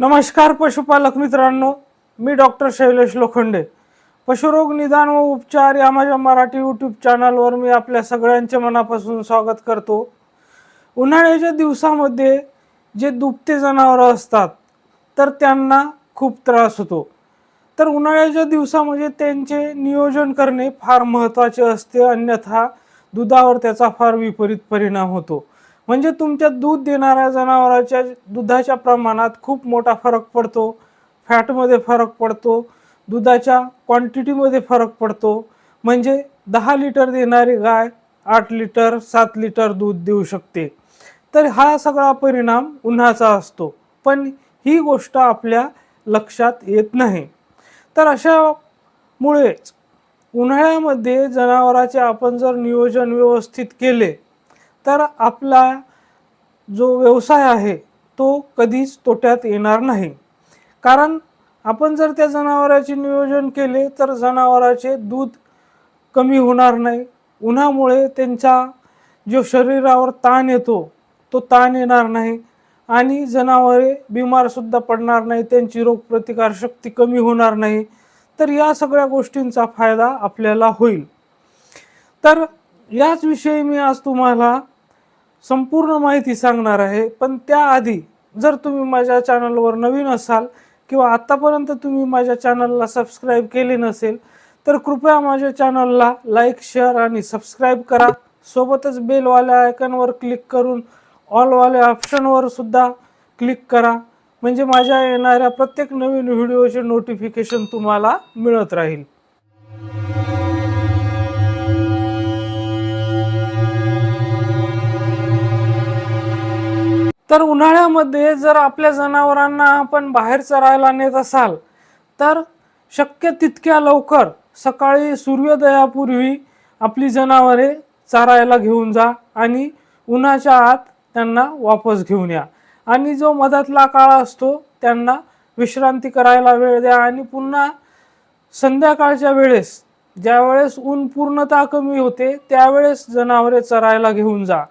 नमस्कार पशुपालक मित्रांनो मी डॉक्टर शैलेश लोखंडे. पशुरोग निदान व उपचार या माझ्या मराठी यूट्यूब चॅनलवर मी आपल्या सगळ्यांचे मनापासून स्वागत करतो. उन्हाळ्याच्या दिवसामध्ये जे दुभते जनावरं असतात तर त्यांना खूप त्रास होतो. तर उन्हाळ्याच्या दिवसामध्ये त्यांचे नियोजन करणे फार महत्त्वाचे असते अन्यथा दुधावर त्याचा फार विपरीत परिणाम होतो. म्हणजे तुमच्या दूध देणाऱ्या जनावराच्या दुधाच्या प्रमाणात खूप मोठा फरक पडतो. फॅटमध्ये फरक पडतो. दुधाच्या क्वांटिटीमध्ये फरक पडतो. म्हणजे दहा लिटर देणारी गाय आठ लिटर सात लिटर दूध देऊ शकते. तर हा सगळा परिणाम उन्हाचा असतो. पण ही गोष्ट आपल्या लक्षात येत नाही. तर अशामुळेच उन्हाळ्यामध्ये जनावराचे आपण जर नियोजन व्यवस्थित केले तर आपला जो व्यवसाय आहे तो कधीच तोट्यात येणार नाही. कारण आपण जर त्या जनावराचे नियोजन केले तर जनावराचे दूध कमी होणार नाही. उन्हामुळे त्यांचा जो शरीरावर ताण येतो तो ताण येणार नाही. आणि जनावरे बिमारसुद्धा पडणार नाही त्यांची रोगप्रतिकारशक्ती कमी होणार नाही. तर या सगळ्या गोष्टींचा फायदा आपल्याला होईल. तर याच विषयी मी आज तुम्हाला संपूर्ण माहिती सांगणार आहे. पण त्याआधी जर तुम्ही माझ्या चॅनलवर नवीन असाल किंवा आत्तापर्यंत तुम्ही माझ्या चॅनलला सबस्क्राईब केले नसेल तर कृपया माझ्या चॅनलला लाईक शेअर आणि सबस्क्राईब करा. सोबतच बेलवाल्या आयकनवर क्लिक करून ऑलवाल्या ऑप्शनवर सुद्धा क्लिक करा. म्हणजे माझ्या येणाऱ्या प्रत्येक नवीन व्हिडिओचे नोटिफिकेशन तुम्हाला मिळत राहील. तर उन्हाळ्यामध्ये जर आपल्या जनावरांना आपण बाहेर चरायला नेत असाल तर शक्य तितक्या लवकर सकाळी सूर्योदयापूर्वी आपली जनावरे चरायला घेऊन जा आणि उन्हाच्या आत त्यांना वापस घेऊन या. आणि जो मधातला काळ असतो त्यांना विश्रांती करायला वेळ द्या आणि पुन्हा संध्याकाळच्या वेळेस ज्यावेळेस ऊन पूर्णतः कमी होते त्यावेळेस जनावरे चरायला घेऊन जा.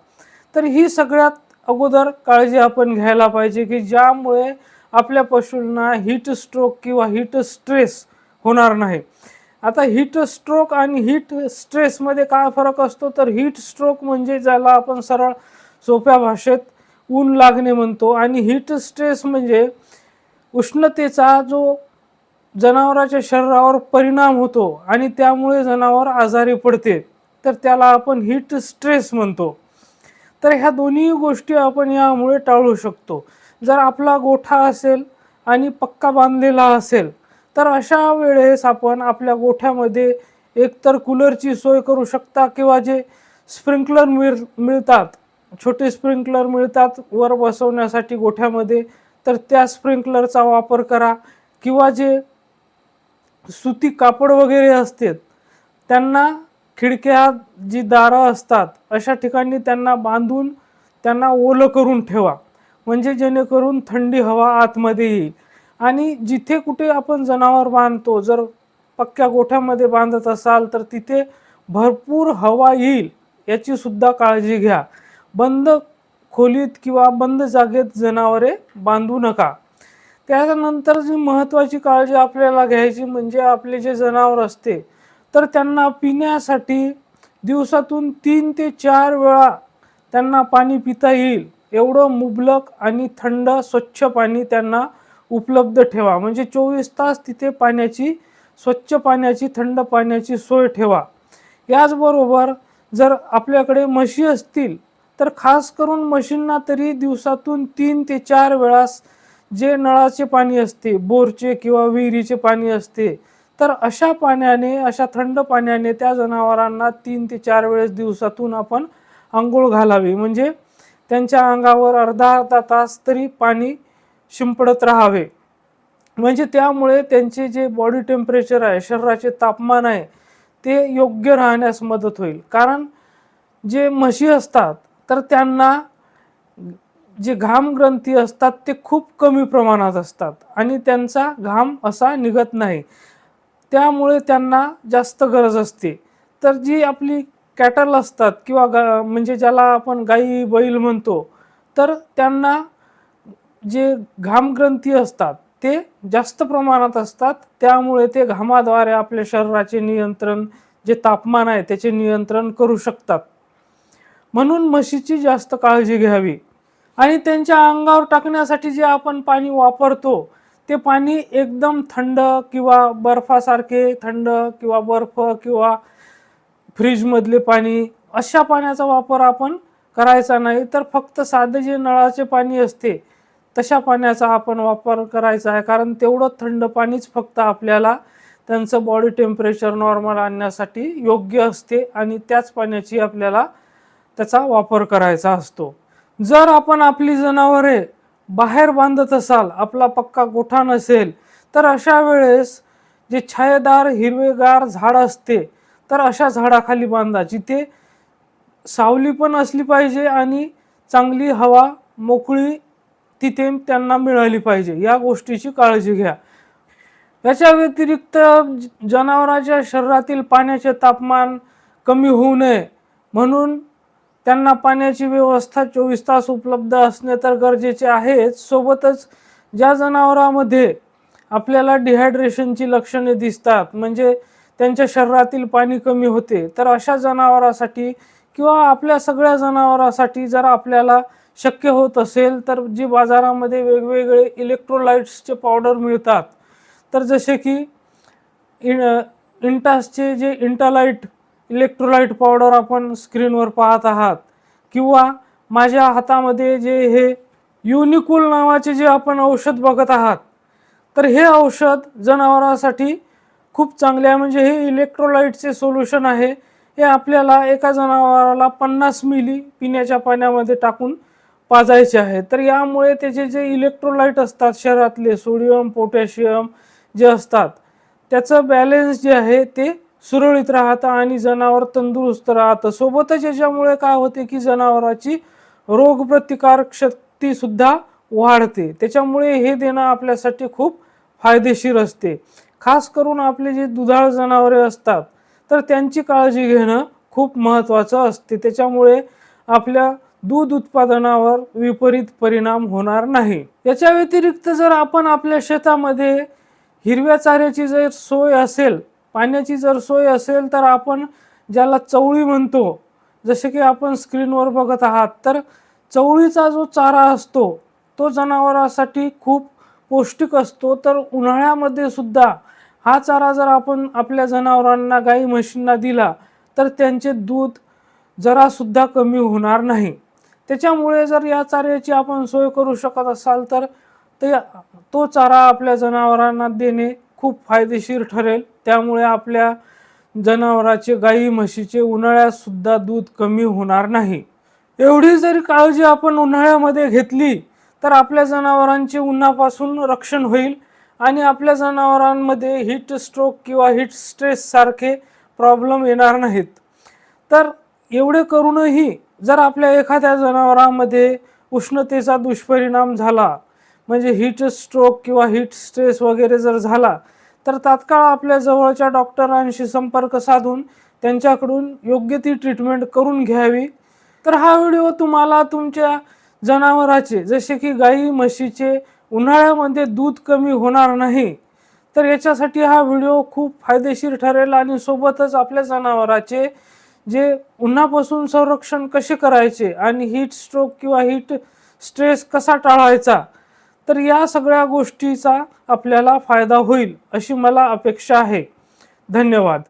तर ही सगळ्यात अगोदर काळजी आपण घ्यायला पाहिजे की ज्यामुळे आपल्या पशूंना हीट स्ट्रोक किंवा हीट स्ट्रेस होणार नाही. आता हीट स्ट्रोक आणि हीट स्ट्रेसमध्ये काय फरक असतो? तर हीट स्ट्रोक म्हणजे ज्याला आपण सरळ सोप्या भाषेत ऊन लागणे म्हणतो आणि हीट स्ट्रेस म्हणजे उष्णतेचा जो जनावराच्या शरीरावर परिणाम होतो आणि त्यामुळे जनावर आजारी पडते. तर त्याला आपण हीट स्ट्रेस म्हणतो. तर ह्या दोन्ही गोष्टी आपण यामुळे टाळू शकतो. जर आपला गोठा असेल आणि पक्का बांधलेला असेल तर अशा वेळेस आपण आपल्या गोठ्यामध्ये एकतर कूलरची सोय करू शकता किंवा जे स्प्रिंकलर मिळ मिळतात छोटे स्प्रिंकलर मिळतात वर बसवण्यासाठी गोठ्यामध्ये तर त्या स्प्रिंकलरचा वापर करा किंवा जे सुती कापड वगैरे असते त्यांना खिडक्या जी दारं असतात अशा ठिकाणी त्यांना बांधून त्यांना ओलं करून ठेवा. म्हणजे जेणेकरून थंडी हवा आतमध्ये येईल. आणि जिथे कुठे आपण जनावर बांधतो जर पक्क्या गोठ्यामध्ये बांधत असाल तर तिथे भरपूर हवा येईल याची सुद्धा काळजी घ्या. बंद खोलीत किंवा बंद जागेत जनावरे बांधू नका. त्यानंतर जी महत्त्वाची काळजी आपल्याला घ्यायची म्हणजे आपले जे जनावर असते तर त्यांना पिण्यासाठी दिवसातून तीन ते चार वेळा त्यांना पाणी पिता येईल. एवढं मुबलक आणि थंड स्वच्छ पाणी त्यांना उपलब्ध ठेवा. म्हणजे चोवीस तास तिथे पाण्याची स्वच्छ पाण्याची थंड पाण्याची सोय ठेवा. याचबरोबर जर आपल्याकडे म्हशी असतील तर खास करून म्हशींना तरी दिवसातून तीन ते चार वेळास जे नळाचे पाणी असते बोरचे किंवा विहिरीचे पाणी असते तर अशा पाण्याने अशा थंड पाण्याने त्या जनावरांना तीन ते चार वेळेस दिवसातून आपण आंघोळ घालावी. म्हणजे त्यांच्या अंगावर अर्धा अर्धा तास तरी पाणी शिंपडत राहावे. म्हणजे त्यामुळे त्यांचे जे बॉडी टेम्परेचर आहे शरीराचे तापमान आहे ते योग्य राहण्यास मदत होईल. कारण जे म्हशी असतात तर त्यांना जे घाम ग्रंथी असतात ते खूप कमी प्रमाणात असतात. आणि त्यांचा घाम असा निघत नाही. त्यामुळे त्यांना जास्त गरज असते. तर जी आपली कॅटल असतात किंवा गा म्हणजे ज्याला आपण गाई बैल म्हणतो तर त्यांना जे घामग्रंथी असतात ते जास्त प्रमाणात असतात. त्यामुळे ते घामाद्वारे आपल्या शरीराचे नियंत्रण जे तापमान आहे त्याचे नियंत्रण करू शकतात. म्हणून म्हशीची जास्त काळजी घ्यावी. आणि त्यांच्या अंगावर टाकण्यासाठी जे आपण पाणी वापरतो ते पाणी एकदम थंड किंवा बर्फासारखे थंड किंवा बर्फ किंवा फ्रीजमधले पाणी अशा पाण्याचा वापर आपण करायचा नाही. तर फक्त साधे जे नळाचे पाणी असते तशा पाण्याचा आपण वापर करायचा आहे. कारण तेवढं थंड पाणीच फक्त आपल्याला त्यांचं बॉडी टेम्परेचर नॉर्मल आणण्यासाठी योग्य असते आणि त्याच पाण्याची आपल्याला त्याचा वापर करायचा असतो. जर आपण आपली जनावरे बाहेर बांधत असाल आपला पक्का गोठा नसेल तर अशा वेळेस जे छायेदार हिरवेगार झाड असते तर अशा झाडाखाली बांधा. जिथे सावली पण असली पाहिजे आणि चांगली हवा मोकळी तिथे त्यांना मिळाली पाहिजे. या गोष्टीची काळजी घ्या. याच्या व्यतिरिक्त ज- जनावरांच्या शरीरातील पाण्याचे तापमान कमी होऊ नये. म्हणून त्यांना पाण्याची व्यवस्था चोवीस तास उपलब्ध असणे तर गरजेचे आहेच. सोबतच ज्या जनावरांमध्ये आपल्याला डिहायड्रेशनची लक्षणे दिसतात म्हणजे त्यांच्या शरीरातील पाणी कमी होते तर अशा जनावरासाठी किंवा आपल्या सगळ्या जनावरांसाठी जर आपल्याला शक्य होत असेल तर जी बाजारामध्ये वेगवेगळे इलेक्ट्रोलाइट्सचे पावडर मिळतात. तर जसे की इन इंटासचे जे इंटालाइट इलेक्ट्रोलाइट पावडर आपण स्क्रीनवर पाहत आहात. किंवा माझ्या हातामध्ये जे हे युनिकूल नावाचे जे आपण औषध बघत आहात. तर हे औषध जनावरांसाठी खूप चांगले आहे. म्हणजे हे इलेक्ट्रोलाइटचे सोल्युशन आहे. हे आपल्याला एका जनावराला पन्नास मिली पिण्याच्या पाण्यामध्ये टाकून पाजायचे आहे. तर यामुळे त्याचे जे इलेक्ट्रोलाइट असतात शरीरातले सोडियम पोटॅशियम जे असतात त्याचं बॅलेन्स जे आहे ते सुरळीत राहतं आणि जनावर तंदुरुस्त राहतं. सोबतच याच्यामुळे काय होते की जनावराची रोगप्रतिकारक शक्ती सुद्धा वाढते. त्याच्यामुळे हे देणं आपल्यासाठी खूप फायदेशीर असते. खास करून आपले जे दुधाळ जनावरे असतात तर त्यांची काळजी घेणं खूप महत्त्वाचं असते. त्याच्यामुळे आपल्या दूध उत्पादनावर विपरीत परिणाम होणार नाही. याच्या व्यतिरिक्त जर आपण आपल्या शेतामध्ये हिरव्या चाऱ्याची जर सोय असेल पाण्याची जर सोय असेल तर आपण ज्याला चवळी म्हणतो जसे की आपण स्क्रीनवर बघत आहात तर चवळीचा जो चारा असतो तो जनावरांसाठी खूप पौष्टिक असतो. तर उन्हाळ्यामध्ये सुद्धा हा चारा जर आपण आपल्या जनावरांना गाई म्हशींना दिला तर त्यांचे दूध जरासुद्धा कमी होणार नाही. त्याच्यामुळे जर या चाऱ्याची आपण सोय करू शकत असाल तर ते तो चारा आपल्या जनावरांना देणे खूप फायदेशीर ठरेल. त्यामुळे आपल्या जनावराचे गाई म्हशीचे उन्हाळ्यात सुद्धा दूध कमी होणार नाही. एवढी जरी काळजी आपण उन्हाळ्यामध्ये घेतली तर आपल्या जनावरांचे उन्हापासून रक्षण होईल आणि आपल्या जनावरांमध्ये हीट स्ट्रोक किंवा हीट स्ट्रेस सारखे प्रॉब्लेम येणार नाहीत. तर एवढे करूनही जर आपल्या एखाद्या जनावरांमध्ये उष्णतेचा दुष्परिणाम झाला म्हणजे हीट स्ट्रोक किंवा हीट स्ट्रेस वगैरे जर झाला तर तात्काळ आपल्या जवळच्या डॉक्टरांशी संपर्क साधून त्यांच्याकडून योग्य ती ट्रीटमेंट करून घ्यावी. तर हा व्हिडिओ तुम्हाला तुमच्या जनावराचे जसे की गाई म्हशीचे उन्हाळ्यामध्ये दूध कमी होणार नाही तर याच्यासाठी हा व्हिडिओ खूप फायदेशीर ठरेल आणि सोबतच आपल्या जनावराचे जे उन्हापासून संरक्षण कसे करायचे आणि हीट स्ट्रोक किंवा हीट स्ट्रेस कसा टाळायचा तर या सगळ्या गोष्टीचा आपल्याला फायदा होईल अशी मला अपेक्षा आहे. धन्यवाद.